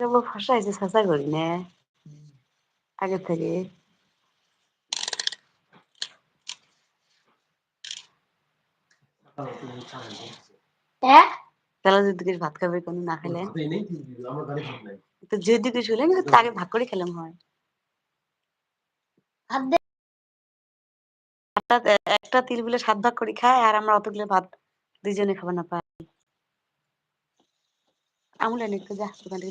কেবল ফসা হয়েছে সাসা করি না আগে থেকে তাহলে যদি কিছু ভাত খাবে কোনো না খেলে তো যদি কিছু হলে তাকে ভাগ করে খেলাম হয় একটা একটা তিল বলে সাত ভাগ করে খায় আর আমরা অতগুলো ভাত দুইজনে খাবার না পাই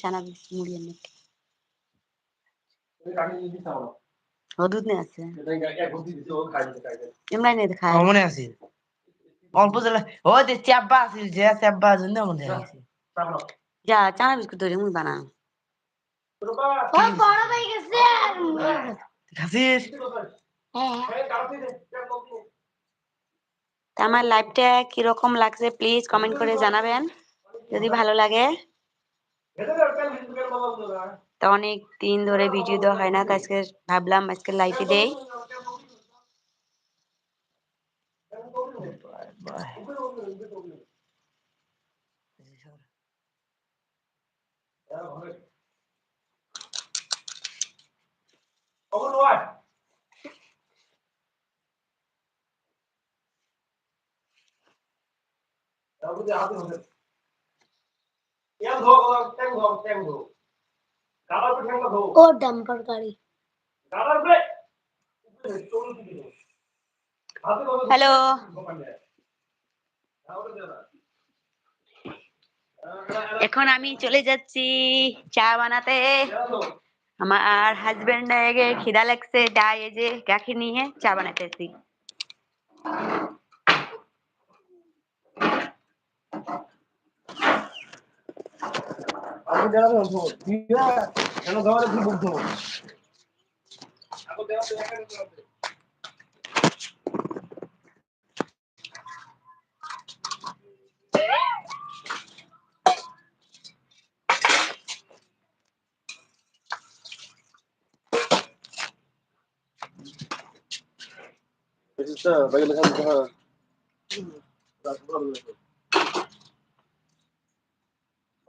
চানা বিস্কুট মুড়ি এনে ও দুধ নিয়ে আছে। এমনি নিয়ে খায়। মনে আছে। অল্প জলে ও যে চাব্বা আছিল যে চাব্বা জন্য মনে আছে। যা চানা বিস্কুট ধরে মুই বানা খাসিস? আমার লাইভটা কীরকম লাগছে প্লিজ কমেন্ট করে জানাবেন। যদি ভালো লাগে। তো অনেক দিন ধরে ভিডিও দেওয়া হয় না তো আজকে ভাবলাম আজকে লাইভে দেই। ও ডাম্পার গাড়ি। হ্যালো। এখন আমি চলে যাচ্ছি চা বানাতে। আমার হাজবেন্ড খিদা লাগছে তাই এই যে গাখি নিয়ে চা বানাতেছি aku dalam itu dia karena gawar itu butuh aku dalam Itu bagi mereka bukan. Tak problem.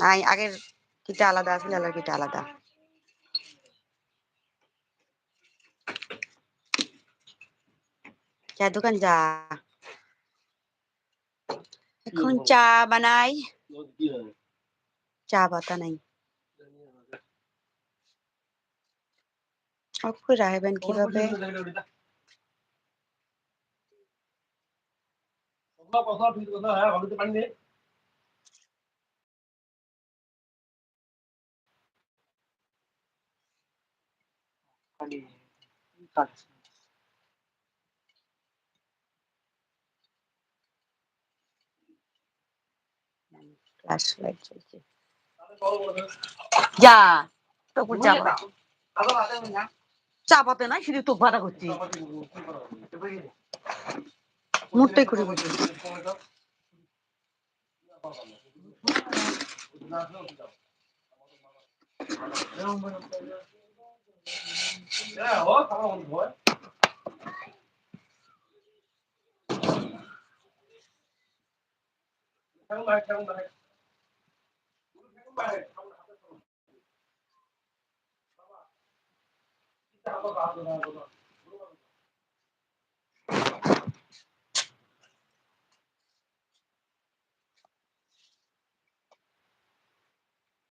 নাই, আগের কিটা আলাদা আছে লালার কিটা আলাদা। চা দোকান যা। এখন চা বানাই। চা পাতা নাই। অফ রাখবেন কীভাবে? কথা ঠিক কথা হ্যাঁ পানি নেই খালি কাজ ফ্ল্যাশ লাইট চলছে যা নাই শুধু তো ভাড়া করছি মুটটাই করে বসে হ্যাঁ ও খাওয়া বন্ধ হয় কেমন লাগে কেমন লাগে কেমন লাগে বাবা কি তাহলে বাবা